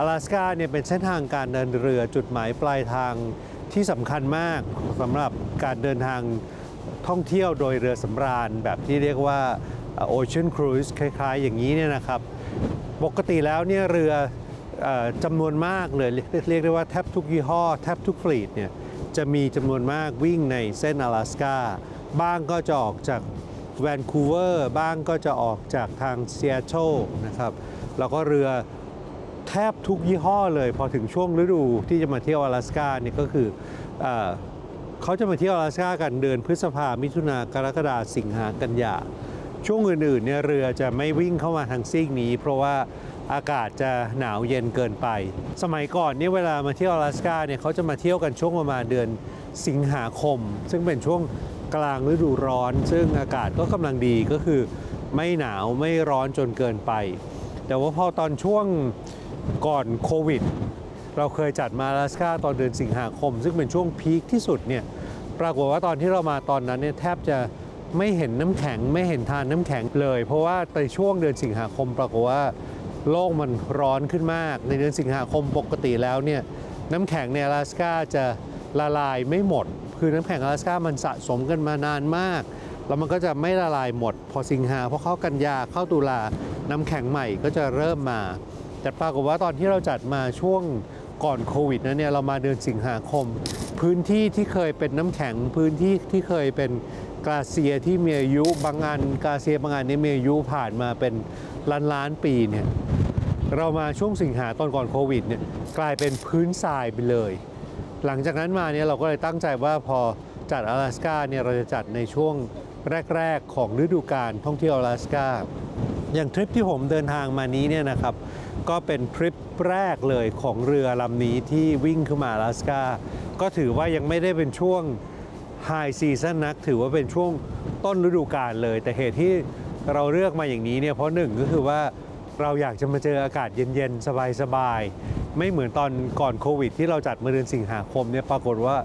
阿拉斯กาเนี่ยเป็นเส้นทางการเดินเรือจุดหมายปลายทางที่สำคัญมากสำหรับการเดินทางท่องเที่ยวโดยเรือสำราญ แบบที่เรียกว่า Ocean Cruise คล้ายๆ อย่างนี้เนี่ยนะครับ ปกติแล้วเนี่ยเรือเออจำนวนมากเลยเรียกเรียกได้ว่าแทบทุกยี่ห้อแทบทุกฟลีดเนี่ยจะมีจำนวนมากวิ่งในเส้น阿拉斯กาบ้างก็จะออกจากแวนคูเวอร์บ้างก็จะออกจากทางซีแอตเทิลนะครับแล้วก็เรือ แทบทุกยี่ห้อเลย พอถึงช่วงฤดูที่จะมาเที่ยว阿拉斯กาเนี่ยก็คือเออเขาจะมาเที่ยว阿拉斯กากันเดือนพฤษภามิถุนากรกฎาสิงหากันยา ช่วงอื่นๆเนี่ยเรือจะไม่วิ่งเข้ามาทางซีกนี้ เพราะว่าอากาศจะหนาวเย็นเกินไป สมัยก่อนเนี่ยเวลามาเที่ยว阿拉斯กาเนี่ยเขาจะมาเที่ยวกันช่วงประมาณเดือนสิงหาคม ซึ่งเป็นช่วงกลางฤดูร้อน ซึ่งอากาศก็กำลังดีก็คือไม่หนาวไม่ร้อนจนเกินไป แต่ว่าพอตอนช่วงก่อนโควิด เราเคยจัดมาลาสกาตอนเดือนสิงหาคม ซึ่งเป็นช่วงพีคที่สุดเนี่ยปรากฏว่าตอนที่เรามาตอนนั้นเนี่ยแทบจะไม่เห็นน้ำแข็งไม่เห็นทานน้ำแข็งเลย เพราะว่าในช่วงเดือนสิงหาคม ปรากฏว่าโลกมันร้อนขึ้นมาก ในเดือนสิงหาคมปกติแล้วเนี่ยน้ำแข็งในอลาสกาจะละลายไม่หมด คือน้ำแข็งลาสกามันสะสมกันมานานมาก แล้วมันก็จะไม่ละลายหมด พอสิงหาพอเข้ากันยาเข้าตุลาน้ำแข็งใหม่ก็จะเริ่มมา แต่ปรากฏว่าตอนที่เราจัดมาช่วงก่อนโควิดนั้นเนี่ยเรามาเดือนสิงหาคม พื้นที่ที่เคยเป็นน้ำแข็งพื้นที่ที่เคยเป็นกาเซียที่มีอายุบางงานกาเซียบางงานนี้มีอายุผ่านมาเป็นล้านล้านปีเนี่ยเรามาช่วงสิงหาตอนก่อนโควิดเนี่ยกลายเป็นพื้นทรายไปเลย หลังจากนั้นมาเนี่ยเราก็เลยตั้งใจว่าพอจัด阿拉สกาเนี่ยเราจะจัดในช่วง แรก ๆ ของฤดูกาลท่องเที่ยว阿拉斯กา อย่างทริปที่ผมเดินทางมานี้เนี่ยนะครับ ก็เป็นทริปแรกเลยของเรือลำนี้ที่วิ่งขึ้นมา阿拉斯กาก็ถือว่ายังไม่ได้เป็นช่วงไฮซีซั o นนัก ถือว่าเป็นช่วงต้นฤดูกาลเลย แต่เหตุที่เราเลือกมาอย่างนี้เนี่ยเพราะหนึ่งก็คือว่าเราอยากจะมาเจออากาศเย็นๆ สบายๆ ไม่เหมือนตอนก่อนโควิด ที่เราจัดเมื่อเดือนสิงหาคมเนี่ยปรากฏว่า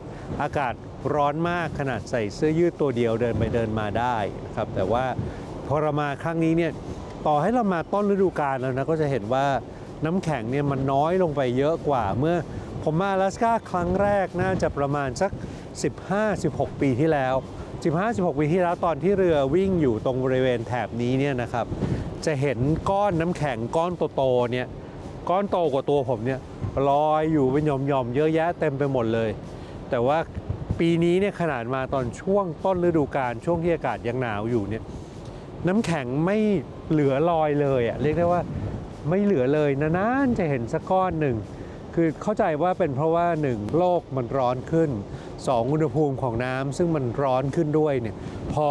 อากาศ ร้อนมากขนาดใส่เสื้อยืดตัวเดียวเดินไปเดินมาได้นะครับแต่ว่าพอเรามาครั้งนี้เนี่ยต่อให้เรามาต้นฤดูกาลแล้วนะก็จะเห็นว่าน้ำแข็งเนี่ยมันน้อยลงไปเยอะกว่าเมื่อผมมาลาสกาครั้งแรกน่าจะประมาณสัก 15-16 ปีที่แล้ว 15-16 ปีที่แล้วตอนที่เรือวิ่งอยู่ตรงบริเวณแถบนี้เนี่ยนะครับจะเห็นก้อนน้ำแข็งก้อนโตๆเนี่ยก้อนโตกว่าตัวผมเนี่ยลอยอยู่เป็นหย่อมๆเยอะแยะเต็มไปหมดเลย แต่ว่า ปีนี้เนี่ยขนาดมาตอนช่วงต้นฤดูกาลช่วงที่อากาศยังหนาวอยู่เนี่ยน้ำแข็งไม่เหลือลอยเลยอะเรียกได้ว่าไม่เหลือเลยนานๆจะเห็นสักก้อนหนึ่ง คือเข้าใจว่าเป็นเพราะว่า 1 โลกมันร้อนขึ้น 2 อุณหภูมิของน้ำซึ่งมันร้อนขึ้นด้วยเนี่ยพอ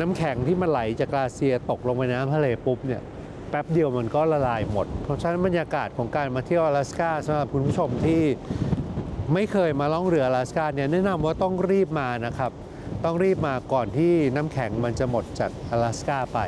น้ำแข็งที่มันไหลจากกาเซียตกลงไปน้ำทะเลปุ๊บเนี่ยแป๊บเดียวมันก็ละลายหมด เพราะฉะนั้นบรรยากาศของการมาเที่ยว阿拉สกาสำหรับคุณผู้ชมที่ ไม่เคยมาล่องเรืออลาสกาเนี่ยแนะนำว่าต้องรีบมานะครับ ต้องรีบมาก่อนที่น้ำแข็งมันจะหมดจากอลาสกาไป